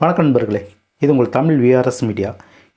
வணக்கம் நண்பர்களே இது உங்கள் தமிழ் விஆர்எஸ் மீடியா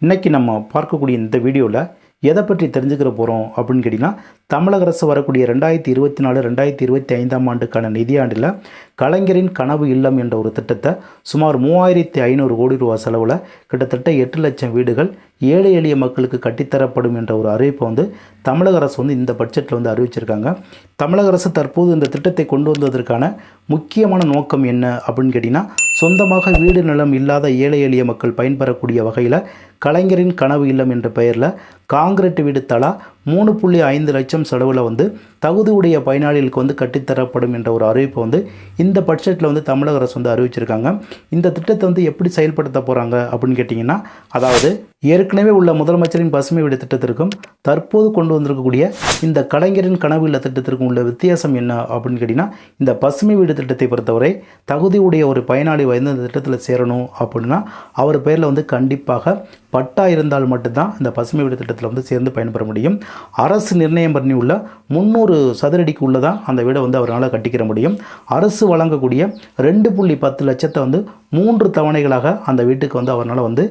இன்றைக்கி நம்ம பார்க்கக்கூடிய இந்த வீடியோவில் எதை பற்றி தெரிஞ்சுக்கிற போகிறோம் அப்படின்னு கேட்டிங்கன்னா தமிழக அரசு வரக்கூடிய ரெண்டாயிரத்தி இருபத்தி நாலு ரெண்டாயிரத்தி இருபத்தி ஐந்தாம் ஆண்டுக்கான நிதியாண்டில் கலைஞரின் கனவு இல்லம் என்ற ஒரு திட்டத்தை சுமார் மூவாயிரத்தி ஐநூறு கோடி ரூபா செலவில் கிட்டத்தட்ட எட்டு லட்சம் வீடுகள் ஏழை எளிய மக்களுக்கு கட்டித்தரப்படும் என்ற ஒரு அறிவிப்பை வந்து தமிழக அரசு வந்து இந்த பட்ஜெட்டில் வந்து அறிவிச்சிருக்காங்க. தமிழக அரசு தற்போது இந்த திட்டத்தை கொண்டு வந்ததற்கான முக்கியமான நோக்கம் என்ன அப்படின்னு கேட்டிங்கன்னா சொந்தமாக வீடு நிலம் இல்லாத ஏழை எளிய மக்கள் பயன்பெறக்கூடிய வகையில் கலைஞரின் கனவு இல்லம் என்ற பெயரில் காங்கிரீட் வீடு தலா மூணு புள்ளி ஐந்து லட்சம் செலவில் வந்து தகுதியுடைய பயனாளிகளுக்கு வந்து கட்டித்தரப்படும் என்ற ஒரு அறிவிப்பை வந்து இந்த பட்ஜெட்டில் வந்து தமிழக அரசு வந்து அறிவிச்சிருக்காங்க. இந்த திட்டத்தை வந்து எப்படி செயல்படுத்த போகிறாங்க அப்படின்னு கேட்டிங்கன்னா அதாவது ஏற்கனவே உள்ள முதலமைச்சரின் பசுமை வீடு திட்டத்திற்கும் தற்போது கொண்டு வந்திருக்கக்கூடிய இந்த கலைஞரின் கனவு இல்ல திட்டத்திற்கும் உள்ள வித்தியாசம் என்ன அப்படின்னு கேட்டிங்கன்னா இந்த பசுமை வீடு திட்டத்தை பொறுத்தவரை தகுதியுடைய ஒரு பயனாளி வந்து இந்த திட்டத்தில் சேரணும் அப்படின்னா அவர் பேரில் வந்து கண்டிப்பாக பட்டா இருந்தால் மட்டும்தான் இந்த பசுமை வீடு திட்டத்தில் வந்து சேர்ந்து பயன்பெற முடியும். அரசு நிர்ணயம் பண்ணி உள்ள முந்நூறு சதுரடிக்கு உள்ளதான் அந்த வீடை வந்து அவரால் கட்டிக்கிற முடியும். அரசு வழங்கக்கூடிய ரெண்டு புள்ளி பத்து லட்சத்தை வந்து மூன்று தவணைகளாக அந்த வீட்டுக்கு வந்து அவரால் வந்து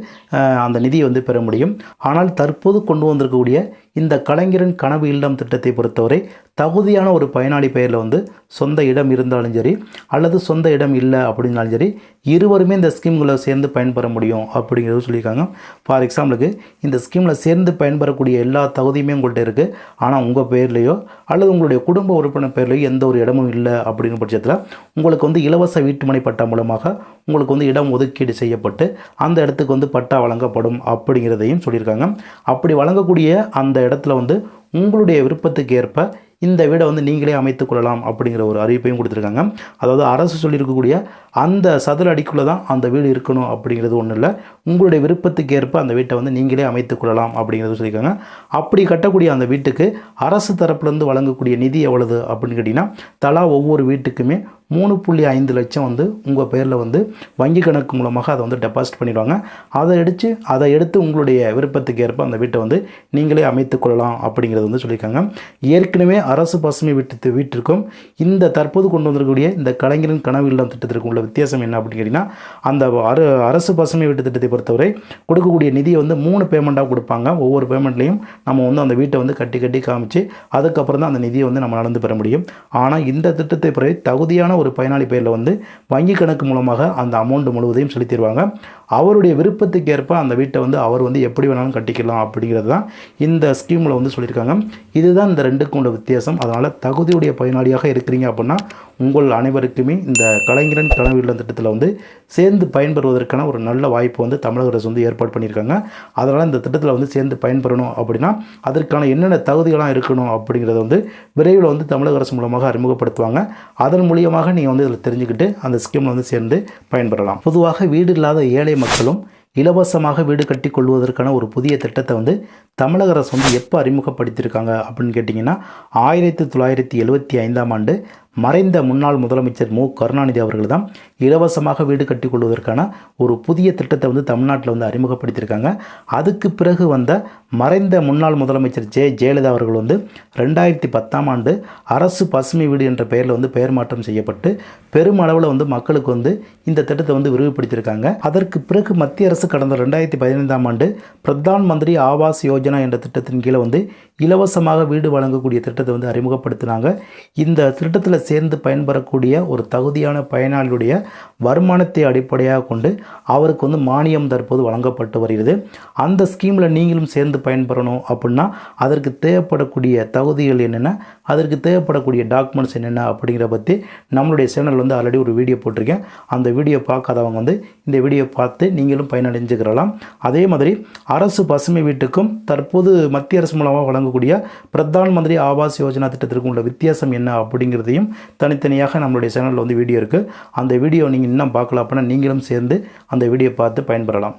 அந்த நிதியை வந்து பெற முடியும். ஆனால் தற்போது கொண்டு வந்திருக்கக்கூடிய இந்த கலைஞரின் கனவு இல்லம் திட்டத்தை பொறுத்தவரை தகுதியான ஒரு பயனாளி பெயரில் வந்து சொந்த இடம் இருந்தாலும் சரி அல்லது சொந்த இடம் இல்லை அப்படின்னாலும் சரி இருவருமே இந்த ஸ்கீம்களை சேர்ந்து பயன்பெற முடியும் அப்படிங்கிறது சொல்லியிருக்காங்க. ஃபார் எக்ஸாம்பிளுக்கு இந்த ஸ்கீமில் சேர்ந்து பயன்பெறக்கூடிய எல்லா தகுதியுமே உங்கள்கிட்ட இருக்குது ஆனால் உங்கள் பேர்லேயோ அல்லது உங்களுடைய குடும்ப உறுப்பினர் பேர்லேயோ எந்த ஒரு இடமும் இல்லை அப்படிங்கிற பட்சத்தில் உங்களுக்கு வந்து இலவச வீட்டுமனை பட்டா மூலமாக உங்களுக்கு வந்து இடம் ஒதுக்கீடு செய்யப்பட்டு அந்த இடத்துக்கு வந்து பட்டா வழங்கப்படும் அப்படிங்கிறதையும் சொல்லியிருக்காங்க. அப்படி வழங்கக்கூடிய அந்த இடத்துல வந்து உங்களுடைய விருப்பத்துக்கு ஏற்ப இந்த வீடை வந்து நீங்களே அமைத்துக் கொள்ளலாம் அப்படிங்கிற ஒரு அறிவிப்பையும் கொடுத்துருக்காங்க. அதாவது அரசு சொல்லியிருக்கக்கூடிய அந்த சதுர அடிக்குள்ளே தான் அந்த வீடு இருக்கணும் அப்படிங்கிறது ஒன்றும் இல்லை. உங்களுடைய விருப்பத்துக்கு ஏற்ப அந்த வீட்டை வந்து நீங்களே அமைத்துக் கொள்ளலாம் அப்படிங்கிறது சொல்லியிருக்காங்க. அப்படி கட்டக்கூடிய அந்த வீட்டுக்கு அரசு தரப்புலேருந்து வழங்கக்கூடிய நிதி எவ்வளவு அப்படின்னு கேட்டிங்கன்னா தலா ஒவ்வொரு வீட்டுக்குமே மூணு புள்ளி ஐந்து லட்சம் வந்து உங்கள் பேரில் வந்து வங்கி கணக்கு மூலமாக அதை வந்து டெபாசிட் பண்ணிடுவாங்க. அதை அடித்து அதை எடுத்து உங்களுடைய விருப்பத்துக்கு ஏற்ப அந்த வீட்டை வந்து நீங்களே அமைத்துக் கொள்ளலாம் அப்படிங்கிறது வந்து சொல்லியிருக்காங்க. ஏற்கனவே அரசு பசுமை வீட்டு வீட்டிற்கும் இந்த தற்போது கொண்டு வந்திருக்கக்கூடிய இந்த கலைஞரின் கனவு இல்லம் திட்டத்திற்கும் உள்ள வித்தியாசம் என்ன அப்படின்னு கேட்டிங்கன்னா அந்த அரு அரசு பசுமை வீட்டு திட்டத்தை பொறுத்தவரை கொடுக்கக்கூடிய நிதியை வந்து மூணு பேமெண்ட்டாக கொடுப்பாங்க. ஒவ்வொரு பேமெண்ட்லேயும் நம்ம வந்து அந்த வீட்டை வந்து கட்டி கட்டி காமிச்சு அதுக்கப்புறம் தான் அந்த நிதியை வந்து நம்ம நடந்து பெற முடியும். ஆனால் இந்த திட்டத்தை பிறகு தகுதியான ஒரு பயனாளி பெயரில் வந்து வங்கி கணக்கு மூலமாக அந்த அமௌண்ட் முழுவதையும் செலுத்திடுவாங்க. அவருடைய விருப்பத்துக்கு ஏற்ப அந்த வீட்டை வந்து அவர் வந்து எப்படி வேணாலும் கட்டிக்கலாம் அப்படிங்கிறது தான் இந்த ஸ்கீமில் வந்து சொல்லியிருக்காங்க. இதுதான் இந்த ரெண்டுக்கும் உள்ள வித்தியாசம். அதனால் தகுதியுடைய பயனாளியாக இருக்கிறீங்க அப்படின்னா உங்கள் அனைவருக்குமே இந்த கலைஞரன் கனவு இல்லம் திட்டத்தில் வந்து சேர்ந்து பயன்பெறுவதற்கான ஒரு நல்ல வாய்ப்பு வந்து தமிழக அரசு வந்து ஏற்பாடு பண்ணியிருக்காங்க. அதனால் இந்த திட்டத்தில் வந்து சேர்ந்து பயன்பெறணும் அப்படின்னா அதற்கான என்னென்ன தகுதிகளாக இருக்கணும் அப்படிங்கிறத வந்து விரைவில் வந்து தமிழக அரசு மூலமாக அறிமுகப்படுத்துவாங்க. அதன் மூலியமாக நீங்கள் வந்து இதில் தெரிஞ்சுக்கிட்டு அந்த ஸ்கீமில் வந்து சேர்ந்து பயன்பெறலாம். பொதுவாக வீடு இல்லாத ஏழை மக்களும் இலவசமாக வீடு கட்டி கொள்வதற்கான ஒரு புதிய திட்டத்தை வந்து தமிழக அரசு வந்து எப்போ அறிமுகப்படுத்தியிருக்காங்க அப்படின்னு கேட்டிங்கன்னா ஆயிரத்தி தொள்ளாயிரத்தி எழுவத்தி ஐந்தாம் ஆண்டு மறைந்த முன்னாள் முதலமைச்சர் மு. கருணாநிதி அவர்கள் தான் இலவசமாக வீடு கட்டி கொள்வதற்கான ஒரு புதிய திட்டத்தை வந்து தமிழ்நாட்டில் வந்து அறிமுகப்படுத்தியிருக்காங்க. அதுக்கு பிறகு வந்த மறைந்த முன்னாள் முதலமைச்சர் ஜெ. ஜெயலலிதா அவர்கள் வந்து ரெண்டாயிரத்தி பத்தாம் ஆண்டு அரசு பசுமை வீடு என்ற பெயரில் வந்து பெயர் மாற்றம் செய்யப்பட்டு பெருமளவில் வந்து மக்களுக்கு வந்து இந்த திட்டத்தை வந்து விரிவுபடுத்தியிருக்காங்க. அதற்கு பிறகு மத்திய அரசு கடந்த ரெண்டாயிரத்தி பதினைந்தாம் ஆண்டு பிரதான் மந்திரி ஆவாஸ் யோஜனா என்ற திட்டத்தின் கீழே வந்து இலவசமாக வீடு வழங்கக்கூடிய திட்டத்தை வந்து அறிமுகப்படுத்தினாங்க. இந்த திட்டத்தில் சேர்ந்து பயன்பெறக்கூடிய ஒரு தகுதியான பயனாளியுடைய வருமானத்தை அடிப்படையாக கொண்டு அவருக்கு வந்து மானியம் தற்போது வழங்கப்பட்டு வருகிறது. அந்த ஸ்கீமில் நீங்களும் சேர்ந்து பயன்பெறணும் அப்படின்னா அதற்கு தேவைப்படக்கூடிய தகுதிகள் என்னென்ன அதற்கு தேவைப்படக்கூடிய டாக்குமெண்ட்ஸ் என்னென்ன அப்படிங்கிற பற்றி நம்மளுடைய சேனல் வந்து ஆல்ரெடி ஒரு வீடியோ போட்டிருக்கேன். அந்த வீடியோ பார்க்காதவங்க வந்து இந்த வீடியோ பார்த்து நீங்களும் பயனடைஞ்சுக்கிறலாம். அதே மாதிரி அரசு பசுமை வீட்டுக்கும் தற்போது மத்திய அரசு மூலமாக வழங்கக்கூடிய பிரதான் மந்திரி ஆவாஸ் யோஜனா திட்டத்திற்கும் உள்ள வித்தியாசம் என்ன அப்படிங்கிறதையும் தனித்தனியாக நம்மளுடைய சேனலில் வந்து வீடியோ இருக்குது அந்த வீடியோ வீடியோ நீங்கள் இன்னும் பார்க்கல அப்படின்னா நீங்களும் சேர்ந்து அந்த வீடியோ பார்த்து பயன்பெறலாம்.